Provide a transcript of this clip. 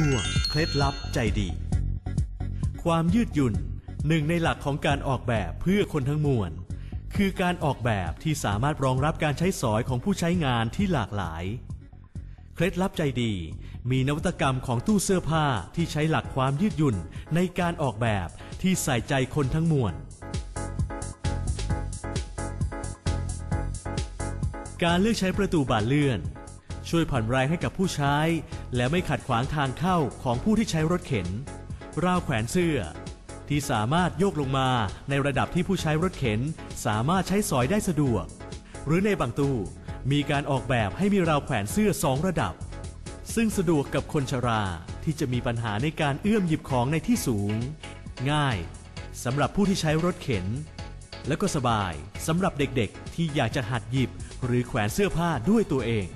ช่วงเคล็ดลับใจดี ความยืดหยุ่นหนึ่งในหลักของการออกแบบเพื่อคนทั้งมวล คือการออกแบบที่สามารถรองรับการใช้สอยของผู้ใช้งานที่หลากหลาย เคล็ดลับใจดี มีนวัตกรรมของตู้เสื้อผ้าที่ใช้หลักความยืดหยุ่นในการออกแบบที่ใส่ใจคนทั้งมวลการเลือกใช้ประตูบานเลื่อน ช่วยผ่อนแรงให้กับผู้ใช้ และไม่ขัดขวางทางเข้าของผู้ที่ใช้รถเข็น ราวแขวนเสื้อ ที่สามารถโยกลงมาในระดับที่ผู้ใช้รถเข็น สามารถใช้สอยได้สะดวก หรือในบางตู้มีการออกแบบให้มีราวแขวนเสื้อสองระดับ ซึ่งสะดวกกับคนชราที่จะมีปัญหาในการเอื้อมหยิบของในที่สูง ง่ายสำหรับผู้ที่ใช้รถเข็น และก็สบายสำหรับเด็กๆ ที่อยากจะหัดหยิบหรือแขวนเสื้อผ้าด้วยตัวเอง